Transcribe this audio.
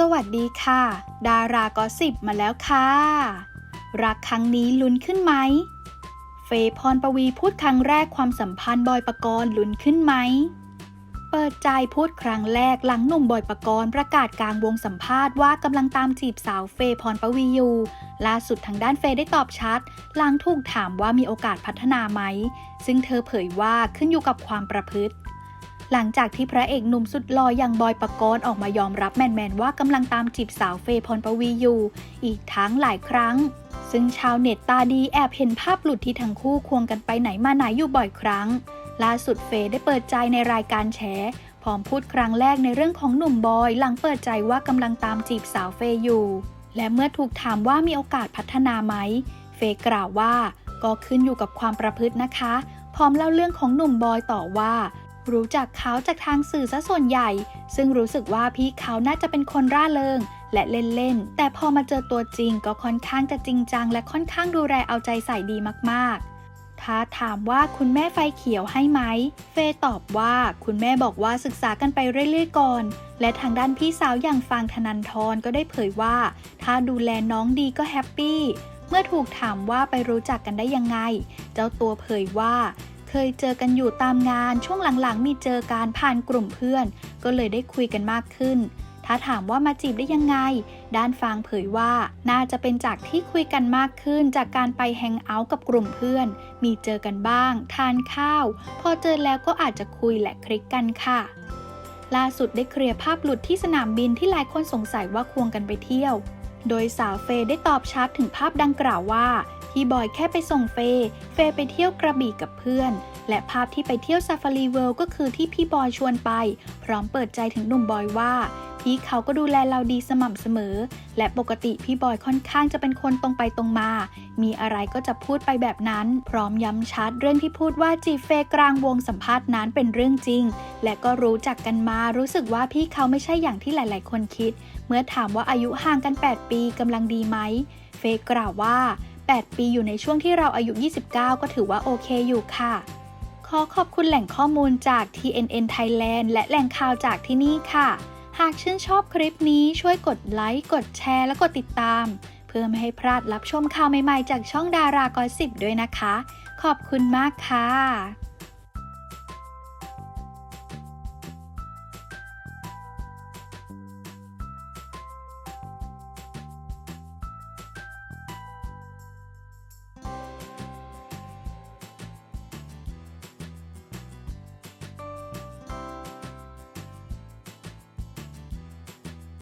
สวัสดีค่ะ ดารากอสิบมาแล้วค่ะ รักครั้งนี้ลุ้นขึ้นไหม เฟย์พรปวีพูดครั้งแรกความสัมพันธ์บอยปกรณ์ลุ้นขึ้นไหม เปิดใจพูดครั้งแรกหลังหนุ่มบอยปกรณ์ประกาศกลางวงสัมภาษณ์ว่ากำลังตามจีบสาวเฟย์พรปวีอยู่ ล่าสุดทางด้านเฟย์ได้ตอบชัด หลังถูกถามว่ามีโอกาสพัฒนาไหม ซึ่งเธอเผยว่าขึ้นอยู่กับความประพฤติ หลังจากที่พระเอกหนุ่มสุดหล่ออย่างบอยปกรณ์ออกมายอมรับแมนๆว่ากำลังตามจีบสาวเฟย์พรปวีอยู่ อีกทั้งหลายครั้ง ซึ่งชาวเน็ตตาดีแอบเห็นภาพหลุดที่ทั้งคู่ควงกันไปไหนมาไหนอยู่บ่อยครั้ง ล่าสุดเฟย์ได้เปิดใจในรายการแฉพร้อมพูดครั้งแรกในเรื่องของหนุ่มบอยหลังเปิดใจว่ากำลังตามจีบสาวเฟย์อยู่ และเมื่อถูกถามว่ามีโอกาสพัฒนาไหม เฟย์กล่าวว่า ก็ขึ้นอยู่กับความประพฤตินะคะ พร้อมเล่าเรื่องของหนุ่มบอยต่อว่า รู้จักเขาจากทางสื่อซะส่วนใหญ่ ซึ่งรู้สึกว่าพี่เขาน่าจะเป็นคนร่าเริง และเล่นๆ แต่พอมาเจอตัวจริงก็ค่อนข้างจะจริงจัง และค่อนข้างดูแลเอาใจใส่ดีมากๆถ้าถามว่าคุณแม่ไฟเขียวให้ไหม เฟย์ตอบว่าคุณแม่บอกว่าศึกษากันไปเรื่อยๆก่อน และทางด้านพี่สาวอย่างฟางธนันทรก็ได้เผยว่า ถ้าดูแลน้องดีก็แฮปปี้ เมื่อถูกถามว่าไปรู้จักกันได้ยังไง เจ้าตัวเผยว่า ยเจอกันอยู่ตามงาน ช่วงหลังๆ มีเจอการผ่านกลุ่มเพื่อน ก็เลยได้คุยกันมากขึ้น ถ้าถามว่ามาจีบได้ยังไง ด้านฟางเผยว่า น่าจะเป็นจากที่คุยกันมากขึ้น จากการไปแฮงเอาท์กับกลุ่มเพื่อน มีเจอกันบ้าง ทานข้าว พอเจอแล้วก็อาจจะคุยและคลิกกันค่ะล่าสุดได้เคลียร์ภาพหลุดที่สนามบินที่หลายคนสงสัยว่าควงกันไปเที่ยว โดยสาวเฟย์ได้ตอบชัดถึงภาพดังกล่าวว่า พี่บอยแค่ไปส่งเฟย์เฟย์ไปเที่ยวกระบี่กับเพื่อน และภาพที่ไปเที่ยวซาฟารีเวิลด์ก็คือที่พี่บอยชวนไป พร้อมเปิดใจถึงหนุ่มบอยว่า พี่เขาก็ดูแลเราดีสม่ำเสมอ และปกติพี่บอยค่อนข้างจะเป็นคนตรงไปตรงมา มีอะไรก็จะพูดไปแบบนั้น พร้อมย้ำชัดเรื่องที่พูดว่าจีเฟย์กลางวงสัมภาษณ์นั้นเป็นเรื่องจริง และก็รู้จักกันมารู้สึกว่าพี่เขาไม่ใช่อย่างที่หลาย ๆ คนคิด เมื่อถามว่าอายุห่างกัน 8 ปีกำลังดีไหม เฟย์กล่าวว่า 8 ปีอยู่ในช่วงที่เราอายุ 29 ก็ถือว่าโอเคอยู่ค่ะ ขอขอบคุณแหล่งข้อมูลจาก TNN Thailand และแหล่งข่าวจากที่นี่ค่ะ หากชื่นชอบคลิปนี้ช่วยกดไลค์ กดแชร์ และกดติดตาม เพื่อไม่ให้พลาดรับชมข่าวใหม่ๆ จากช่องดารากอสิบด้วยนะคะ ขอบคุณมากค่ะ